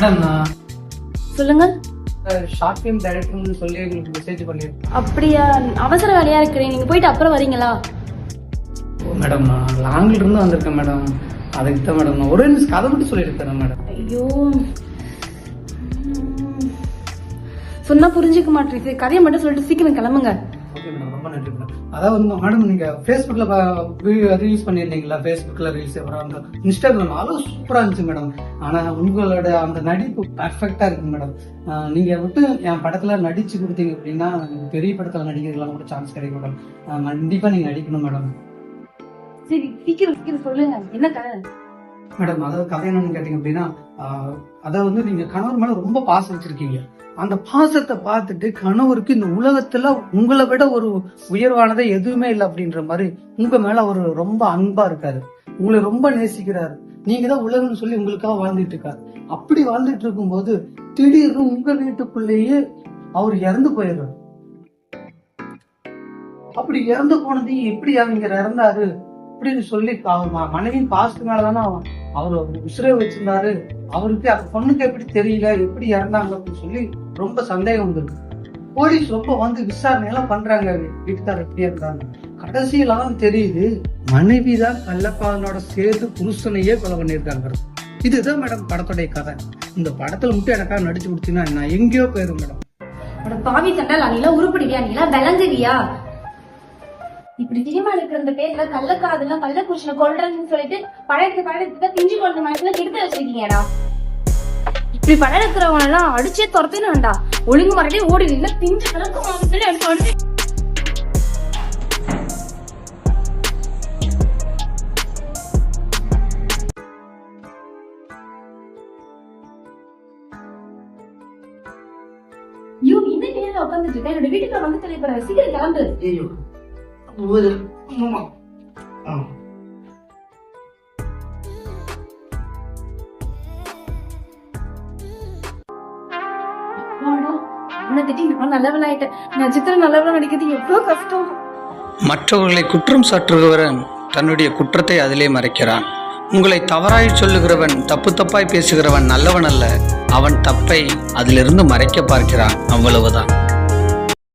Madam நான் சொல்லுங்க short film டைரக்டர்னு சொல்லி உங்களுக்கு மெசேஜ் பண்ணியிருக்கேன் அப்படியா? அவசர வேலையா இருக்கிறேன் நீங்க போயிட்டு அப்புறம் வரீங்களா? மேடம் நான் இருந்து வந்திருக்கேன் மேடம் அதுக்கு தான் மேடம் நான் ஒரு நிமிஷம் கதை மட்டும் சொல்லிட்டு தரேன் மேடம் ஐயோ. சொன்னா புரிஞ்சுக்க மாட்டேங்குது. கதையை மட்டும் சொல்லிட்டு சீக்கிரம் கிளம்புங்க. ஓகே மேடம் ரொம்ப நன்றி மேடம் அதாவது மேடம் நீங்க ஃபேஸ்புக்ல ரீல்ஸ் பண்ணியிருந்தீங்களா? ஃபேஸ்புக்ல ரீல்ஸ் அப்புறம் அந்த இன்ஸ்டாகிராம் அதெல்லாம் சூப்பரா இருந்துச்சு மேடம் ஆனா உங்களோட அந்த நடிப்பு பர்ஃபெக்டா இருக்கு மேடம் ஆஹ் நீங்க விட்டு என் படத்துல நடிச்சு கொடுத்தீங்க அப்படின்னா பெரிய படத்துல நடிக்கிறதுலாம் கூட சான்ஸ் கிடைக்கும் மேடம் ஆஹ் கண்டிப்பா நீங்க நடிக்கணும் மேடம் சரி சீக்கிரம் சீக்கிரம் சொல்லுங்க. என்ன கதை? மேடம் அதாவது கதை என்னன்னு கேட்டீங்க அப்படின்னா அதாவது வந்து நீங்க கணவர் மேல ரொம்ப பாசம் வச்சிருக்கீங்க. அந்த பாசத்தை பார்த்துட்டு கணவருக்கு இந்த உலகத்துல உங்களை விட ஒரு உயர்வானதே எதுவுமே இல்லை அப்படின்ற மாதிரி உங்க மேல அவர் ரொம்ப அன்பா இருக்காரு. உங்களை ரொம்ப நேசிக்கிறாரு. நீங்க தான் உலகம்னு சொல்லி உங்களுக்காக வாழ்ந்துட்டு இருக்காரு. அப்படி வாழ்ந்துட்டு இருக்கும்போது திடீர்னு உங்க வீட்டுக்குள்ளேயே அவர் இறந்து போயிடுறாரு. அப்படி இறந்து போனதையும் எப்படி அவங்க இறந்தாரு அப்படின்னு சொல்லி மனைவியின் பாசத்து மேலதானே அவன் அவர் உசுரே வச்சிருந்தாரு. அவருக்கு அந்த பொண்ணுக்கு எப்படி தெரியல எப்படி இறந்தாங்க அப்படின்னு சொல்லி ரொம்ப சந்தேகம் வந்துருக்கு. போலீஸ் ரொம்ப வந்து விசாரணை எல்லாம் பண்றாங்க. வீட்டுக்காரர் எப்படி இருந்தாங்க கடைசியில தான் தெரியுது மனைவி தான் கள்ளப்பாதனோட சேர்த்து புருஷனையே கொலை பண்ணியிருக்காங்க. இதுதான் மேடம் படத்துடைய கதை. இந்த படத்துல மட்டும் எனக்காக நடிச்சு கொடுத்தீங்கன்னா நான் எங்கேயோ போயிரும் மேடம். பாவி தண்டால் நீலாம் உருப்படுவியா? நீலாம் விளங்குவியா? இப்படி சினிமா எடுக்கிற பேர்ல கள்ளக்காதுல கள்ள கொள்றன்னு சொல்லிட்டு பழக்க பழக்கத்தை பிஞ்சு கொண்ட மனசுல கெடுத்து வச்சிருக்கீங்கடா. இப்படி பழகிறவன் எல்லாம் அடிச்சே துரத்தின்னு வேண்டா ஒழுங்கு மறுபடியும் ஓடி இல்ல பிஞ்சு கலக்கு மாதத்துல எடுத்து ஐயோ இந்த நேரம் உட்காந்துட்டு இருக்கேன் என்னோட வீட்டுக்கு வந்து தலைப்புற சீக்கிரம் கிளம்பு. ஐயோ. ஒரு ஆமா ஆ. மற்றவர்களை குற்றம் சாற்றுகிறவன் தன்னுடைய குற்றத்தை அதிலே மறைக்கிறான். உங்களை தவறாய் சொல்லுகிறவன் தப்பு தப்பாய் பேசுகிறவன் நல்லவன் அல்ல. அவன் தப்பை அதிலிருந்து மறைக்க பார்க்கிறான். அவ்வளவுதான்.